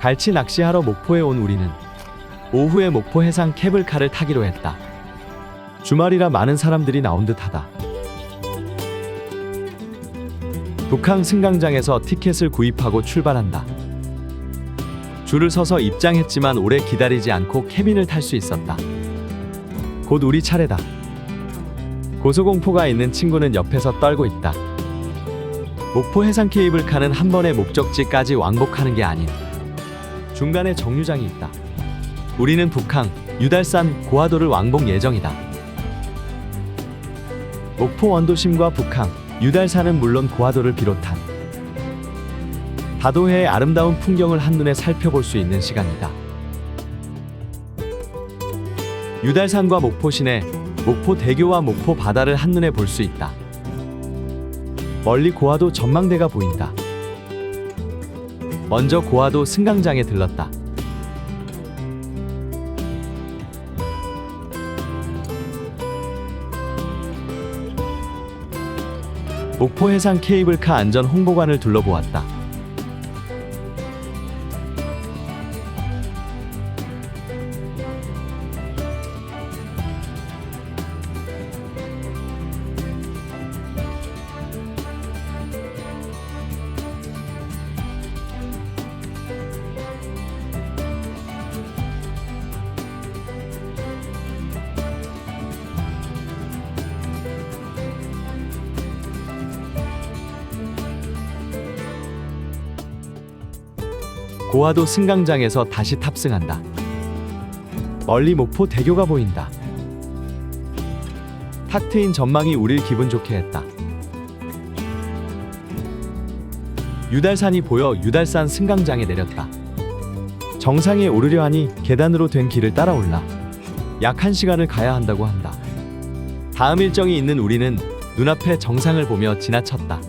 갈치 낚시하러 목포에 온 우리는 오후에 목포 해상 케이블카를 타기로 했다. 주말이라 많은 사람들이 나온 듯하다. 북항 승강장에서 티켓을 구입하고 출발한다. 줄을 서서 입장했지만 오래 기다리지 않고 캐빈을 탈 수 있었다. 곧 우리 차례다. 고소공포가 있는 친구는 옆에서 떨고 있다. 목포 해상 케이블카는 한 번에 목적지까지 왕복하는 게 아닌 중간에 정류장이 있다. 우리는 북항, 유달산, 고화도를 왕복 예정이다. 목포 원도심과 북항, 유달산은 물론 고화도를 비롯한 다도해의 아름다운 풍경을 한눈에 살펴볼 수 있는 시간이다. 유달산과 목포 시내, 목포 대교와 목포 바다를 한눈에 볼 수 있다. 멀리 고화도 전망대가 보인다. 먼저 고화도 승강장에 들렀다. 목포 해상 케이블카 안전 홍보관을 둘러보았다. 고화도 승강장에서 다시 탑승한다. 멀리 목포 대교가 보인다. 탁 트인 전망이 우릴 기분 좋게 했다. 유달산이 보여 유달산 승강장에 내렸다. 정상에 오르려 하니 계단으로 된 길을 따라 올라 약 1시간을 가야 한다고 한다. 다음 일정이 있는 우리는 눈앞에 정상을 보며 지나쳤다.